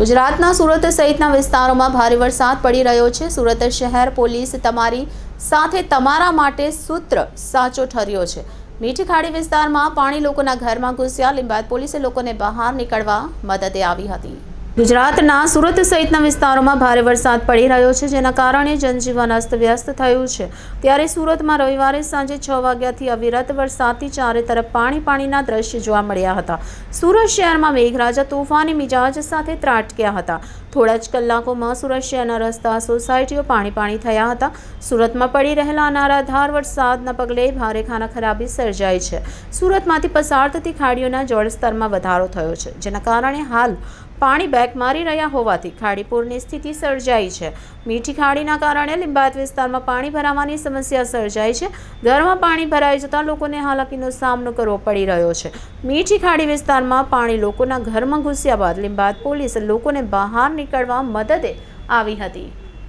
ગુજરાતના સુરત સહિતના વિસ્તારોમાં ભારે વરસાદ પડી રહ્યો છે. સુરત શહેર પોલીસ તમારી સાથે તમારા માટે સૂત્ર સાચો ઠર્યો છે. મીઠી ખાડી વિસ્તારમાં પાણી લોકોના ઘરમાં ઘૂસ્યા. લીંબાદ પોલીસે લોકોને બહાર નીકળવા મદદે આવી હતી. ગુજરાતના સુરત સહિતના વિસ્તારોમાં ભારે વરસાદ પડી રહ્યો છે, જેના કારણે જનજીવન અસ્તવ્યસ્ત થયું છે. ત્યારે સુરતમાં રવિવારે સાંજે છ વાગ્યાથી અવિરત વરસાદથી ચારે તરફ પાણી પાણીના દ્રશ્ય જોવા મળ્યા હતા. સુરત શહેરમાં મેઘરાજા તોફાની મિજાજ સાથે ત્રાટક્યા હતા. થોડા જ કલાકોમાં સુરત શહેરના રસ્તા, સોસાયટીઓ પાણી પાણી થયા હતા. સુરતમાં પડી રહેલા અનારાધાર વરસાદના પગલે ભારે ખાના ખરાબી સર્જાઈ છે. સુરતમાંથી પસાર થતી ખાડીઓના જળસ્તરમાં વધારો થયો છે, જેના કારણે હાલ પાણી બેક મારી રહ્યા હોવાથી ખાડીપુરની સ્થિતિ સર્જાઈ છે. મીઠી ખાડીના કારણે લિંબાયત વિસ્તારમાં પાણી ભરાવાની સમસ્યા સર્જાઈ છે. ઘરમાં પાણી ભરાઈ જતાં લોકોને હાલાકીનો સામનો કરવો પડી રહ્યો છે. મીઠી ખાડી વિસ્તારમાં પાણી લોકોના ઘરમાં ઘૂસ્યા બાદ લિંબાયત પોલીસ લોકોને બહાર નીકળવા મદદે આવી હતી.